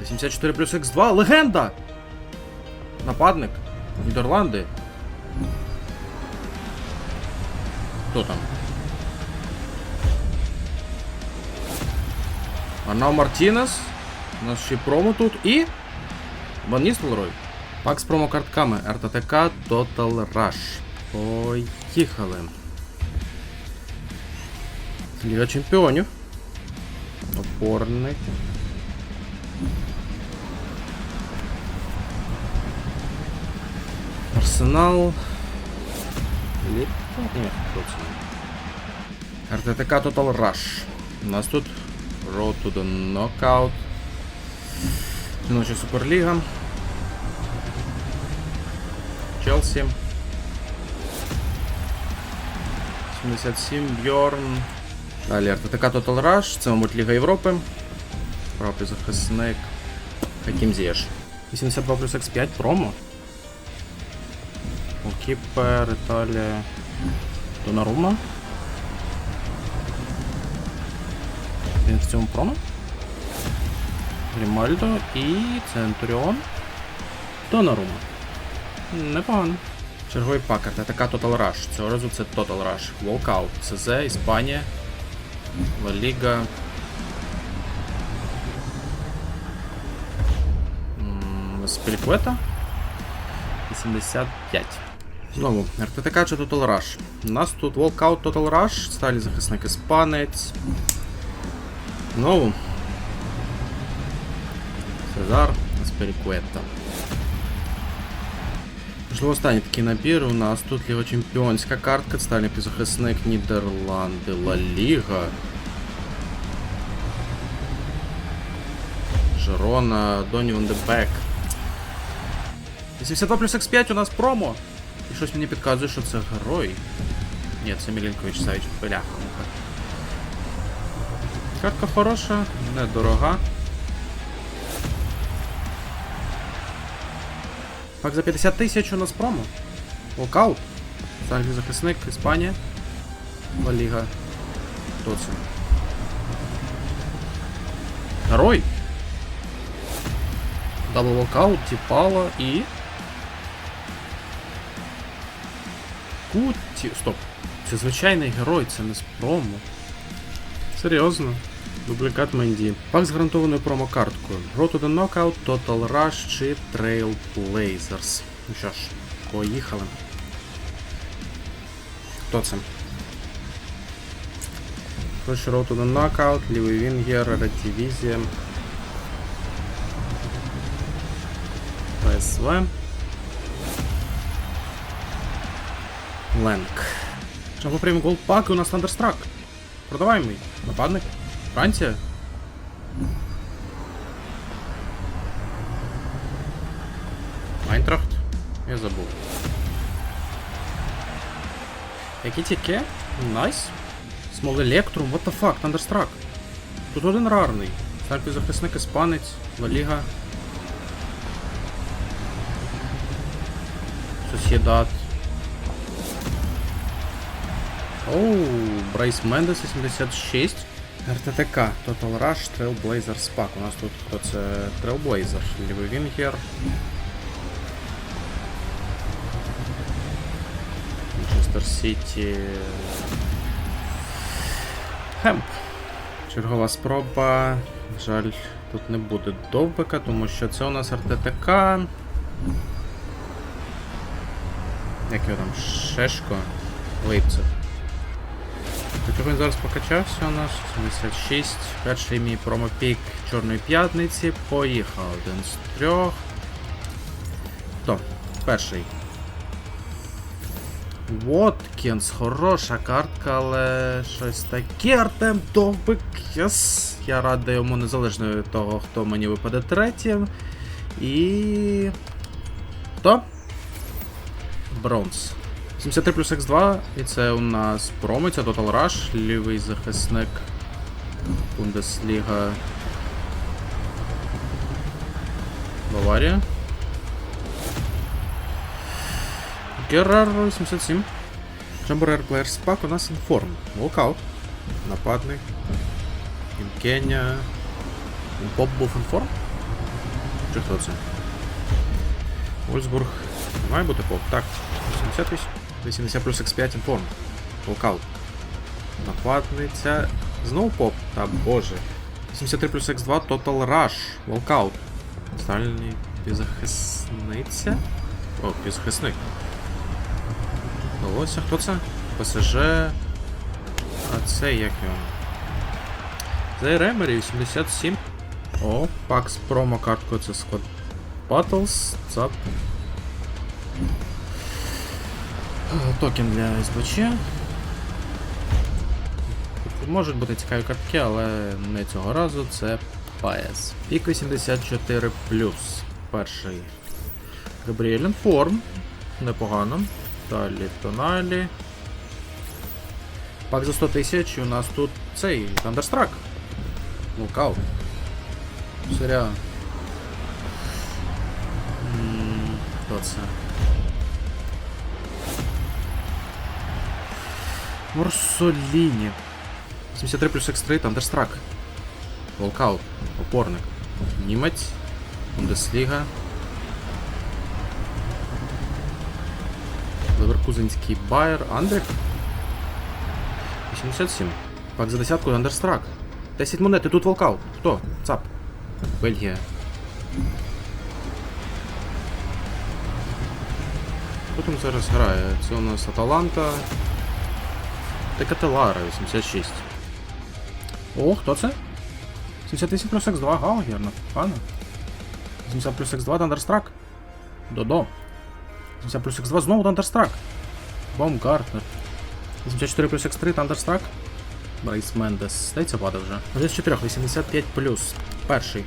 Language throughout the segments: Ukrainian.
84 плюс Х2, легенда! Нападник. Нідерланди. Хто там? Арнау Мартінес. У нас ще промо тут і. Ван Ністелрой. Пак з промокартками РТТК Total Rush. Поїхали. Ліга чемпіонів. Опорник. Арсенал. Ліп... Ні, це? РТТК Total Rush. У нас тут Road to the Knockout. Жіноча Суперліга. Челсі. 77 Бьорн. Далі РТТК Total Rush. Це, мабуть, Ліга Європи. Правий захисник. Хакім Зієш. 82 плюс X5 промо. Окіпер, Італія. Донарума. Він в цьому промо. Грімальдо і Центуріон. Донарума. Непогано. Черговий пакет, ТТК Total Rush. Цього разу це Total Rush. Walkout. ЦЗ, Іспанія. Ла Ліга. Спільквета. 85. Знову, РТТК чи Total Rush. У нас тут Walkout Total Rush, сталі захисник іспанець. Знову. Сезар Аспірікуета. Можливо, останній такий набір. У нас тут Ліга Чемпіонська картка, стальний півзахисник Нідерланди, Ла Ліга. Жерона, Доні Ван де Бек. 82 плюс X5 у нас промо. І щось мені підказує, що це герой. Ні, це Мілінкович Савіч Пеляха. Картка хороша, недорога. Пак за 50 тисяч у нас промо. Локаут. Взагалі захисник, Іспанія. Ла Ліга. Хто це? Герой. Дабл локаут, Тіпала і. Куті. Стоп. Це звичайний герой, це не з промо. Серйозно. Дублікат Менді. Пак з гарантованою промокарткою. Road to the Knockout, Total Rush чи Trailblazers. Ну що ж, поїхали. Хто це? Коротше, Road to the Knockout, лівий Вінгер, Реддивізія. ПСВ. Ленк. Чого прийме голд пак у нас. Продаваємо її. Нападник. Франція. Майнкрафт. Я забув. Які тільки? Найс. Small Electrum, what the fuck, Thunderstruck. Тут один рарний. Стальпий захисник іспанець, Ла Ліга. Оу, Брайс Мендес 86. РТТК, Total Rush, Trailblazer Spack. У нас тут хто це Trailblazer, лівий Вінгер. Манчестер Сіті. Хемп. Чергова спроба. Жаль, тут не буде довбика, тому що це у нас РТТК. Як його там? Шешко. Лейпциг. Він зараз покачався у нас? 76. Перший мій промопік Чорної п'ятниці. Поїхав один з трьох. Хто? Перший. Воткінс, хороша картка, але щось таке Артем Довбик. Yes. Я радий йому незалежно від того, хто мені випаде третім. І. Хто? Бронз. 73 плюс X2, і це у нас промо, це Total Rush, лівий захисник Бундесліга Баварія. Геррар 87. Джамбурер Player Спак у нас інформ. Волкаут. Нападник. Інкеня. Поп був інформ? Чи хто це? Вольсбург. Має бути поп. Так. 88. 80 плюс X5 інформ. Волкаут. Нападниця. Знову поп. Та боже. 83 плюс X2 Total Rush. Волкаут. Стальний пізахисниця. О, пізахисник. Вдалося. Хто це? ПСЖ. А це як його? Це Ремері 87. О, пак з промо-карткою це Squad Battles. Цап. Токен для СБЧ. Можуть бути цікаві картки, але не цього разу це ПАЕС. Пік 84 Перший. Габріелін Форм. Непогано. Далі тоналі. Пак за 100 тисяч у нас тут цей Thunderstruck. Лукаут. Серя. Хто це? Мурсоліні. 73 плюс X3, Thunderstruck. Волкаут. Опорник. Німець. Бундесліга. Леверкузенський Байер. Андрик. 87. Пак за десятку Thunderstruck. 10 монет, і тут волкаут. Хто? Цап. Бельгія. Хто там зараз грає? Це у нас Аталанта. Текателара 86. О, хто це? 78 плюс X2, Гаугерна. Пане. 80 плюс X2 Thunderstruck. Додо. 80 плюс X2 знову Thunderstruck. Бомгартнер. 84 плюс X3 Thunderstruck. Брейс Мендес. Здається, падав вже. З 4, 85 плюс. Перший.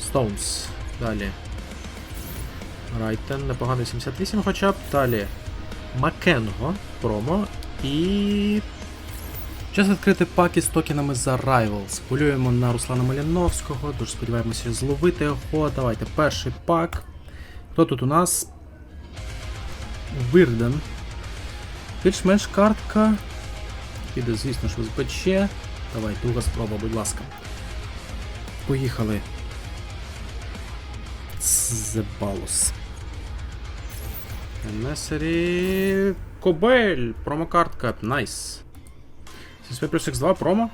Стоунс. Далі. Райтен, непогано 78 хоча б. Далі. Макенго. Промо. І. Час відкрити паки з токенами за Rivals. Полюємо на Руслана Маліновського. Дуже сподіваємося зловити його. Давайте перший пак. Хто тут у нас? Вирден. Більш-менш картка. Піде, звісно в СБЧ. Давай, друга спроба, будь ласка. Поїхали. Зебалус. Несері. Кобель. Промокартка. Найс. 75 плюс X2 промо.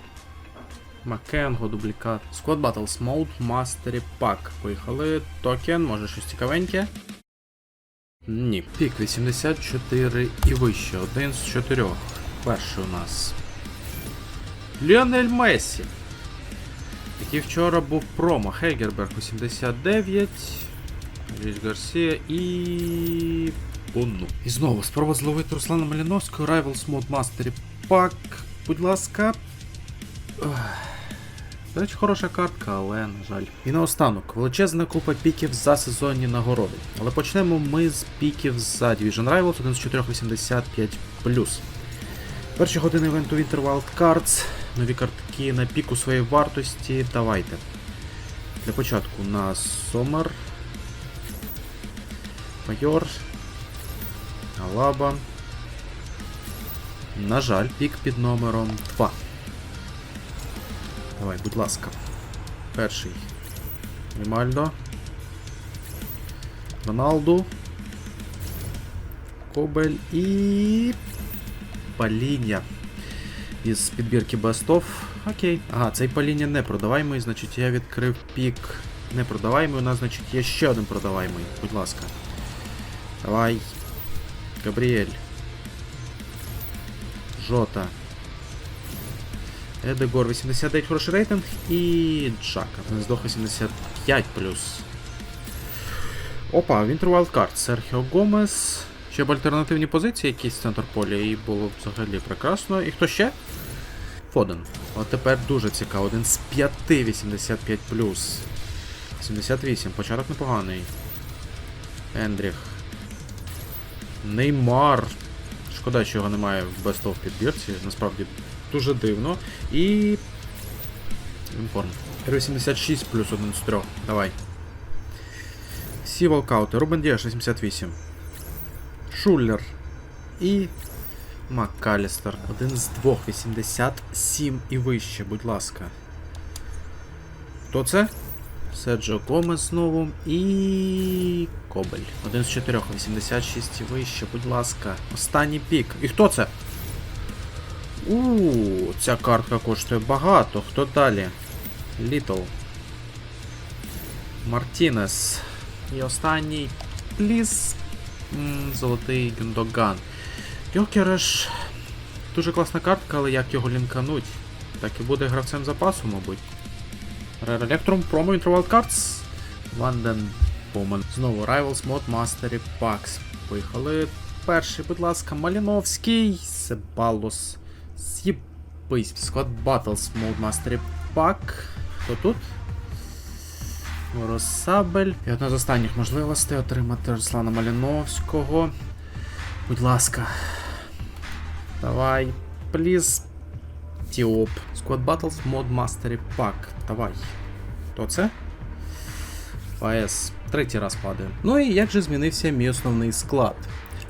Макенго, дублікат. Squad Battles Mode Mastery Pack. Поїхали. Токен, може щось цікавеньке. Ні. Пік 84 і вище. Один з чотирьох. Перший у нас. Ліонель Мессі. Який вчора був промо. Хейгерберг 89. Річ Гарсія і. Бонну. І знову спроба зловити Руслана Маліновського. Rivals Mode Mastery Pack. Будь ласка. До речі, хороша картка, але на жаль. І наостанок, величезна купа піків за сезонні нагороди. Але почнемо ми з піків за Division Rivals 1 з 485 Перші години івенту Winter Wild Cards. Нові картки на піку своєї вартості. Давайте. Для початку на Сомер. Майор. Алаба. На жаль, пік під номером 2. Давай, будь ласка. Перший. Римальдо. Роналду. Кобель і. Паління. Із підбірки of. Окей. Ага, цей паління не продаваємий, значить я відкрив пік не продаваємий, у нас, значить, є ще один продаваємий. Будь ласка. Давай. Габріель. Жота. Едегор 89 хороший рейтинг і Джака. Гнездох 85 плюс. Опа, Winter Wild Card. Серхіо Гомес. Ще б альтернативні позиції якісь центр поля, і було б взагалі прекрасно. І хто ще? Фоден. От тепер дуже цікаво. Один з 5 85 плюс. 78. Початок непоганий. Ендріх. Неймар. Шкода, що його немає в Best of підбірці. Насправді дуже дивно. І. Інформ. R86 плюс 1 з 3. Давай. Всі волкаути. Рубен Діаш 88. Шуллер. І. Маккалістер. Один з двох. 87 і вище, будь ласка. Хто це? Серджо Гомес знову і. Кобель. Один з чотирьох, 86 і вище, будь ласка. Останній пік. І хто це? У, ця картка коштує багато. Хто далі? Літл. Мартінес. І останній. Пліс. Золотий Гюндоган. Йокереш. Дуже класна картка, але як його лінкануть? Так і буде гравцем запасу, мабуть. Rare Electrum Promo Interval Cards. Лондон Боман. Знову Rivals Mod Mastery Packs. Поїхали. Перший, будь ласка, Маліновський. Себалос. З'їбись. Squad Battles Mode Mastery Pack. Хто тут? Росабель. І одна з останніх можливостей отримати Руслана Маліновського. Будь ласка. Давай. Пліз. Тіоп. Squad Battles Mod Mastery Pack. Давай. Хто це? ПАЕС. Третій раз падає. Ну і як же змінився мій основний склад?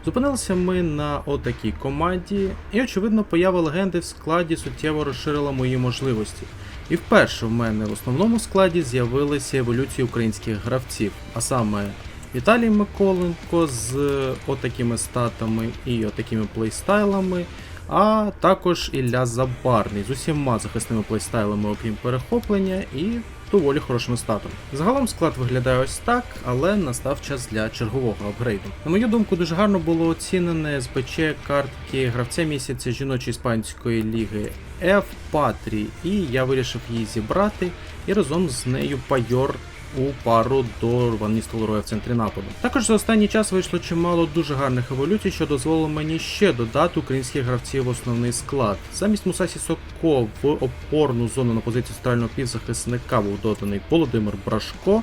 Зупинилися ми на отакій команді, і очевидно, поява легенди в складі суттєво розширила мої можливості. І вперше в мене в основному складі з'явилися еволюції українських гравців, а саме Віталій Миколенко з отакими статами і отакими плейстайлами, а також Ілля Забарний з усіма захисними плейстайлами, окрім перехоплення, і доволі хорошим статом. Загалом склад виглядає ось так, але настав час для чергового апгрейду. На мою думку, дуже гарно було оцінене СБЧ картки гравця місяця жіночої іспанської ліги F Патрі, і я вирішив її зібрати і разом з нею пайор у пару до Ван Ністелрooя в центрі нападу. Також за останній час вийшло чимало дуже гарних еволюцій, що дозволило мені ще додати українських гравців в основний склад. Замість Мусасі Соко в опорну зону на позицію центрального півзахисника був доданий Володимир Брашко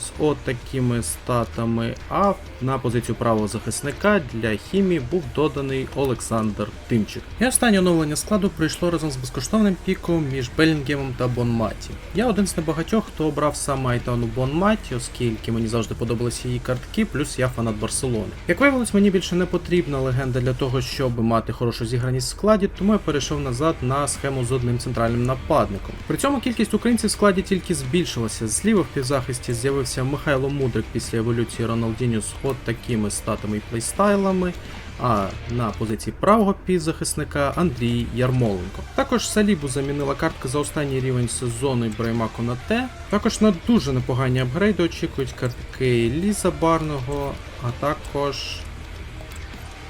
з отакими статами, а на позицію правого захисника для хімії був доданий Олександр Тимчик. І останнє оновлення складу прийшло разом з безкоштовним піком між Белінгемом та Бонматі. Я один з небагатьох, хто обрав саме Айтану Бонматі, оскільки мені завжди подобалися її картки, плюс я фанат Барселони. Як виявилось, мені більше не потрібна легенда для того, щоб мати хорошу зіграність в складі, тому я перейшов назад на схему з одним центральним нападником. При цьому кількість українців в складі тільки збільшилася. Зліва в півзахисті з'явився Михайло Мудрик після еволюції Роналдіньо з такими статами і плейстайлами. А на позиції правого півзахисника Андрій Ярмоленко. Також Салібу замінила картка за останній рівень сезону Ібрайма Конате. Також на дуже непогані апгрейди очікують картки Ліза Барного, а також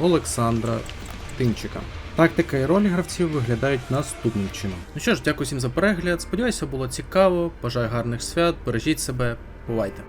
Олександра Тимчика. Тактика і ролі гравців виглядають наступним чином. Ну що ж, дякую всім за перегляд. Сподіваюся, було цікаво. Бажаю гарних свят, бережіть себе, Бувайте!